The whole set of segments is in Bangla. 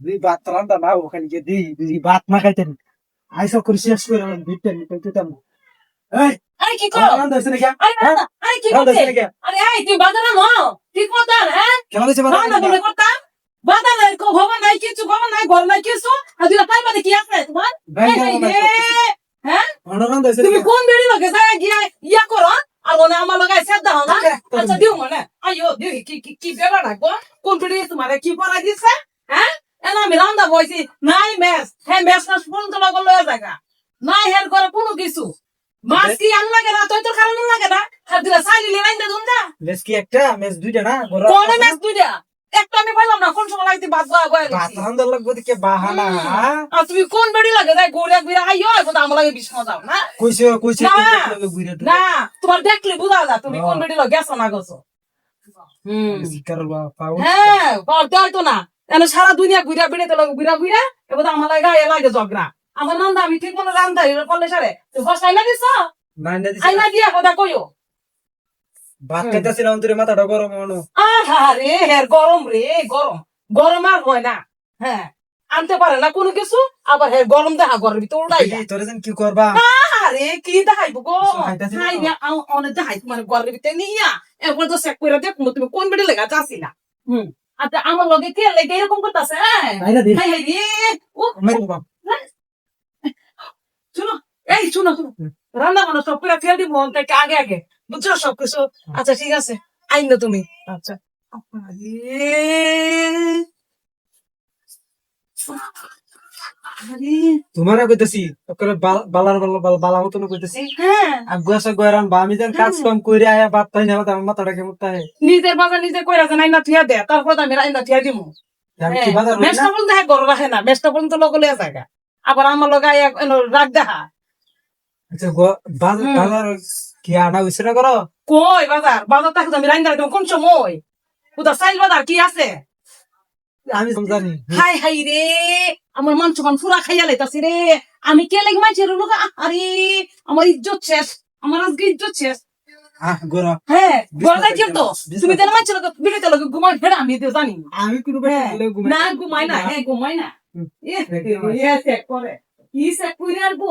দুই ভাত রান্না না ওখানে গিয়ে দিই দুই ভাত মাখাইতেন আইসা করে শেষ করে আমার ভিড়টা নিতে দিতাম আরে কি করো? রান্না হয়েছে নাকি? আরে রান্না আরে কি রান্না করতে হয়েছে নাকি? আরে এই তুই বাজারে নাও ঠিক মতো আন, হ্যাঁ? কেমন হয়েছে রান্না তুমি করতাম। বাজারে কো খবর নাই কিছু খবর নাই ঘর নাই কিছু। আর তুই তাই বাদে কি আছে তোমার? এই, এই, এই, হ্যাঁ? রান্না হয়েছে তুমি কোন বেড়ি লগে যায় গিয়া ইয়া করো? আর মনে আমার লগে না আচ্ছা দিও মনে। আইও দিও কি কি কি বেড়া রাখব কোন বেড়ি তোমার কি পড়াই দিছে এনা বইছি নাই মেস হ্যাঁ মেস না ফোন তো লগো লয়ে জায়গা নাই হের করে কোনো কিছু। মাছ কি আন লাগে না তুই তো খারাপ লাগে না? খার দিলা সাইলি লাইন দে দুন্দা মেস কি একটা? মেস দুইটা না? কোন মেস দুইটা? একটা আমি পাইলাম না কোন সময় লাগতে বাদ গয়া গয়া ভাত রান্না লাগবে দেখে বাহানা হ্যাঁ? আর তুমি কোন বেড়ি লাগে? যাই গোড়ে বিরা আইও এখন আমার লাগে বিষ মজাও না? কইছে কইছে না। তোমার দেখলে বুঝা যায় তুমি কোন বেড়ি লগে গেছো না গেছো। হুম শিকার বা পাও হ্যাঁ বাদ দেয় তো না। এনে সারা দুনিয়া ঘুরা বেড়ে লাগে ঘুরা ঘুরা এবার আমার লাগে গায়ে লাগে ঝগড়া। আমার নান্দা আমি ঠিক মতো রান্ধা করলে সারে। তুই ফস আইনা দিছে আইনা দিয়া কথা কইও। ভাত খাইতেছিলাম তোর মাথাটা গরম মনো আহা রে হের গরম রে গরম। গরম আর হয় না হ্যাঁ। আনতে পারে না কোনো কিছু আবার হের গরম দেখা গরম ভিতরে উড়াই। তোর কি করবা? আরে কি দেখাইবো গো? হাই তো। না অনেক দেখাই তোমার গরম ভিতরে নিয়া। এরপর তো চেক করে দেখব তুমি কোন বেড়ে লেগা যাচ্ছি না হুম। আচ্ছা আমার লগে কে লেগে এরকম করতেছে হ্যাঁ? শুনো এই শুনো শুনো। রান্না বান্না সব করে ফেল দিব থেকে আগে আগে। বুঝছ সব কিছু আচ্ছা ঠিক আছে। আইন না তুমি। আচ্ছা। তোমার কইতেছি বালার বালা বালা মতো কইতেছি। হ্যাঁ। আগুয়া সাগুয়ারান বা আমি যেন কাজ কাম করে আয়া বাত পাই না আমার মাথাটা কেমন তাই নিজের বাজার নিজে কইরা যে নাইনা থিয়া দে তারপর আমি রাইনা থিয়া দিমু। না মেসটা বলতে হ্যাঁ গরম রাখে না মেসটা বলতে লগে লিয়া জায়গা আবার আমার লগে এনো রাগ দেখা। আচ্ছা বাজার কি আনা হইছে না করো? কই বাজার? বাজার থাকতে আমি রাইনা দিমু কোন সময়? কোথা সাইল বাজার কি আছে? আমি জানি। হাই হাই রে। আমার মান সমান ফুরা খাইয়া লাইতাছি রে। আমি কে লাগি মাইছে লোক আরে আমার ইজ্জত শেষ আমার আজকে ইজ্জত শেষ। হ্যাঁ তো। লোক ঘুমাই ফেরা আমি তো জানি। আমি কোনো হ্যাঁ, ঘুমাই না। ঘুমাই না হ্যাঁ ঘুমাই না। হুম। এ, এ, কি চেক করে। আসব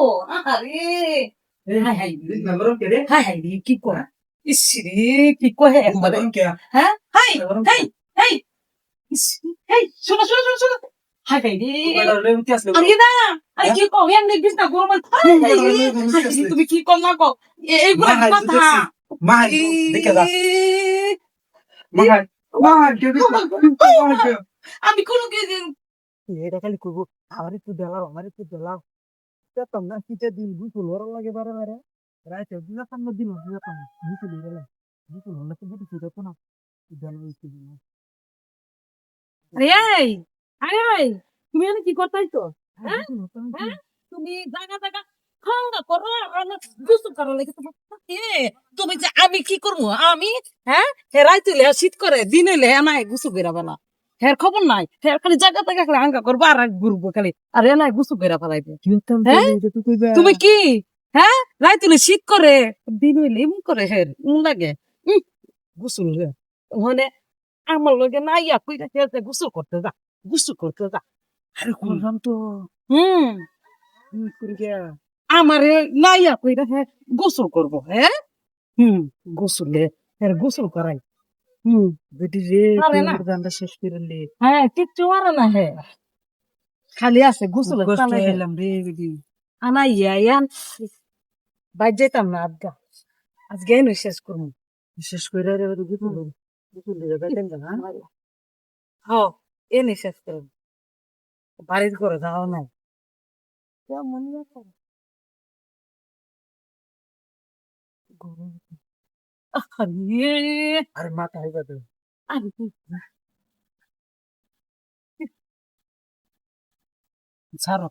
আরে হাই হাই রে, গরম কে রে? হাই হাই কি কর ইস রে কি কহে একবারে গরম কে? হ্যাঁ হাই গরম হাই হাই শোনো শোনো শোনো শোনো। রে কি না রে, হাই, তুমি কি কর না এ- এইগুলো কথা কে আমি কোনো এটা খালি কইব আমার একটু দেলাও আমার একটু দেলাও। যেতাম না দিন গুসল ওরা লাগে বারে বারে। রাইতে যেতাম না দিন যেতাম গুসল হয়ে গুসল হলে তো বুঝি যেত না। দেলাও একটু তুমি এনে কি করতাইছো হ্যাঁ? হ্যাঁ? তুমি জায়গা জায়গা। করো করো লাগে তোমার তুমি যে আমি কি করব? আমি হ্যাঁ? হেরাই তুলে শীত করে দিন হইলে নাই না। হের খবর নাই। হের খালি জায়গা জায়গা খালি করব আর ঘুরবো খালি। আর এ নাই গুসু বেরা ফেলাইবে হ্যাঁ? তুমি কি? হ্যাঁ? রাই তুলে শীত করে দিন হইলে এমন করে হের উম লাগে। গুসুল মানে আমার লগে না ইয়া কইরা গুসুল করতে যা। গুসুল করতে আরে করলাম তো হুম আমারে নাইয়া কইরা হ্যাঁ গোসল করব হ্যাঁ হুম গোসলে হ্যাঁ গোসল করাই হুম বেটি রে গানটা শেষ করে লে হ্যাঁ কিচ্ছু আর না হে খালি আছে গোসল হইলাম রে বেটি আনা ইয়া ইয়ান বাইর যেতাম না আজগা আজকে এনে শেষ করব শেষ করে রে গুসল গুসল দিয়ে গাইতেন না হ এনে শেষ করব বাড়ির করে যাওয়া নাই। কেমন ব্যাপার? আরে আরে মাথা হইবা তো ছাড়ো।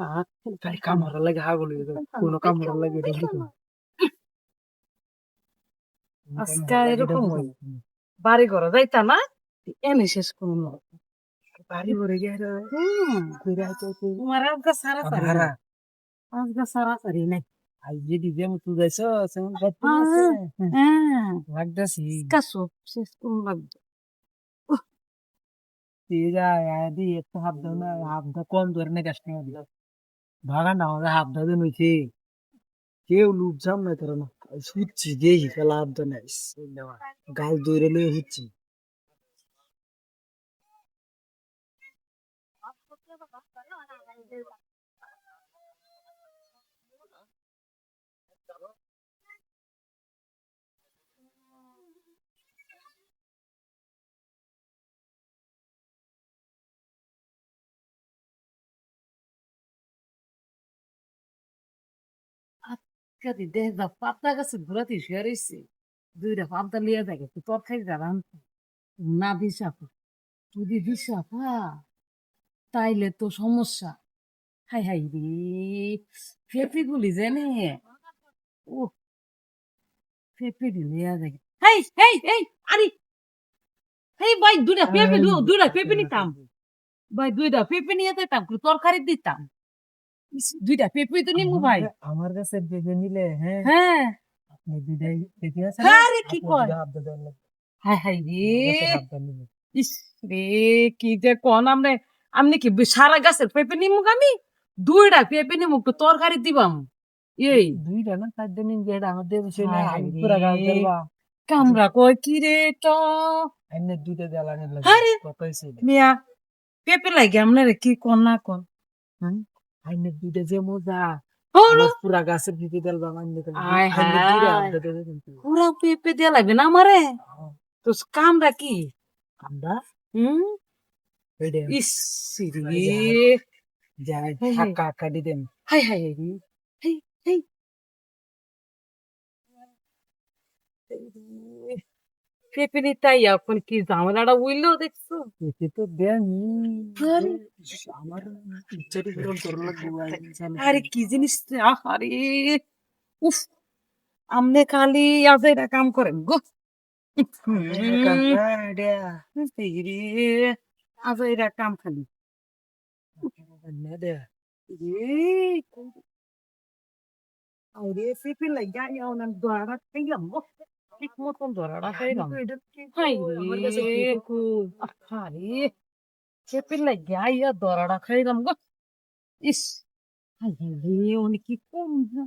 আহ, খালি কাম হওয়ার লাগে হাগল যাবে। কোনো কাম হওয়ার লাগে এটা দিত না আজকে এরকম হয়। বাড়ি ঘরে যাইতা না এনে শেষ করব বাড়ি ভরে গিয়ে হুম কইরা আইতে তোমার আজকে সারা সারি হারা আজকে সারা সারি নাই আই যদি যেমন তুই যাইছ সেমন গাইতে আছে হ্যাঁ লাগতাছি কাজ সব শেষ করুন লাগবে তেজা আদি একটু হাফ দাও না হাফ দা কম ধরে না গাছ নিয়ে দিল ভাগা না আমাদের হাফ দা দিন হইছে কেউ লুপ জাম না করে না সুচ্ছি যে হিসালা হাফ দা নাই গাল দৌড়ে লয়ে হচ্ছে কাদি দেহ দা পাতা গাছে ঘোরাতে শুয়ে রয়েছে দুইটা পাতা লিয়ে থাকে তুই তরকারি রান না দিশাপ যদি দিশাপা তাইলে তো সমস্যা হাই হাই রে ফেপি গুলি জানে ও ফেপি লিয়া থাকে হেই হেই হেই আরে হেই ভাই দুইটা পেঁপে দুইটা পেঁপে নিতাম ভাই দুইটা পেঁপে নিয়ে যেতাম তরকারি দিতাম দুইটা পেঁপে তো নিমু ভাই। আমার কাছে পেঁপে নিলে হ্যাঁ। হ্যাঁ। আপনি দুইটাই পেঁপে আছে হ্যাঁ রে, কি কয়? হাই হাই রে। ইস রে কি যে কোন আমনে আমনে কি সারা গাছের পেঁপে নিমুক আমি? দুইটা পেঁপে নিমুক তো তরকারি দিবাম। এই। দুইটা না চার দিন যেটা আমাদের সে না পুরা গাছ দেবা কামরা কয় কি রে তো এমনি দুইটা দেলা নিলে আরে। মিয়া পেঁপে লাগে আমনে কি কোন না কোন। আইনে দুইটা যে মজা পুরা গাছের দিকে দেল বা মাইনে পুরা পেঁপে দেয়া লাগবে না আমারে তো কামরা কি আমরা হুম ইস যাই। হাক্কা কাটি দেন হাই হাই হাই হেই হেই পেঁপে নিতাই এখন কি ঝামেলাটা উইলো দেখছ এতে তো দেন আরে। আমার ইচ্ছাটি পূরণ করতে আরে কি জিনিস আরে উফ আমনে খালি আজেরা কাম করেন গো আজেরা কাম খালি আরে পেঁপে লাগা ইয়াও না খাইলাম গো ঠিক মতন দরাটা খাইলাম হাই রে আরে পেঁপে লাগা ইয়া দরাটা খাইলাম গো। ইস রে কি কম না।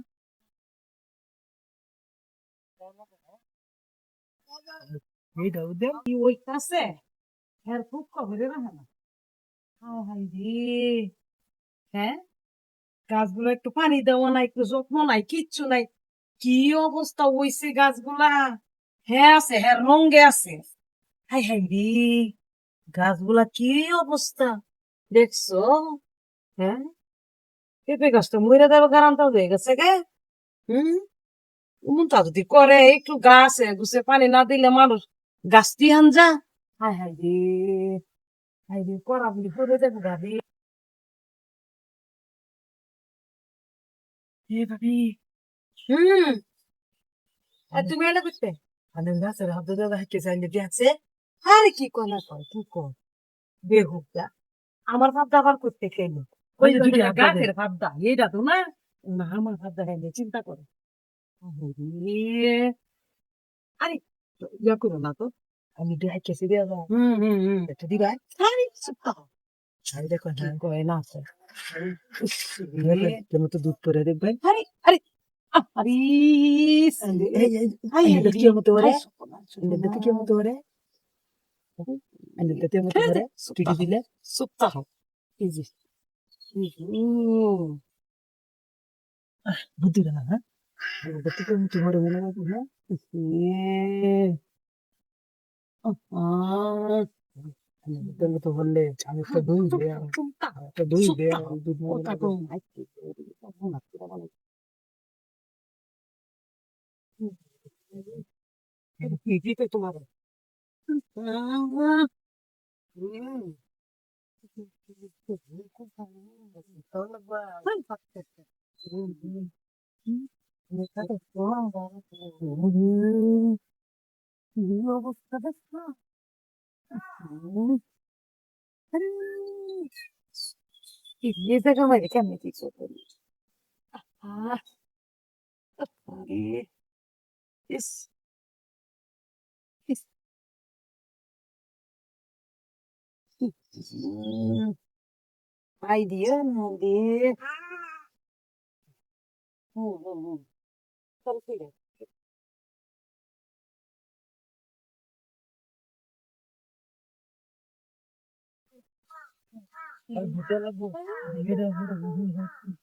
দেন কি ওই কাছে হ্যাঁ খুব খবরে রাখে না। হাই হাই রে হ্যাঁ? গাছগুলো একটু পানি দেওয়া নাই একটু যত্ন নাই কিচ্ছু নাই। কি অবস্থা হইছে গাছগুলা? হ্যাঁ আছে হ্যাঁ রঙে আছে। হাই হাই রে, গাছগুলা কি অবস্থা? দেখছ? হ্যাঁ? পেঁপে গাছটা মরে দেবে গারান্তা হয়ে গেছে গে। হুম? উমনটা যদি করে, একটু গাছে গুছে পানি না দিলে মানুষ গাছ দিয়ে যা। হাই হাই রে হাই রে, করা বলি করে দেবো গাড়ি। এ, ভাবি হুম। আর তুমি এলে করতে? আমি গাছের হাত দেখছে আরে কি কর না কর কি কর? আমার ভাবটা আবার করতে গাছের ভাবটা তো না? না আমার ভাবটা খাইলে চিন্তা করে। আরে ইয়া করো না তো। আমি দিয়ে হাঁকে চে দিয়ে যাও হুম হুম হুম। এটা দিবা? আরে চুপ থাকো। দেখো না। কয় না আছে তুমি তো দুধ পরে দেখবেন আরে আরে আরে বুদ্ধি না হ্যাঁ দেখি মতো মনে হয় হ্যাঁ আহ, তুমি তো বললে আমি তো দুই থাকো। একটা দুই पीजी पे तुम्हारा ये जगह मध्ये काय माहिती Yes. Yes. Haydi hadi. Hı hı hı. Tarafıyla. Ay bu tarafı. Diğer tarafı.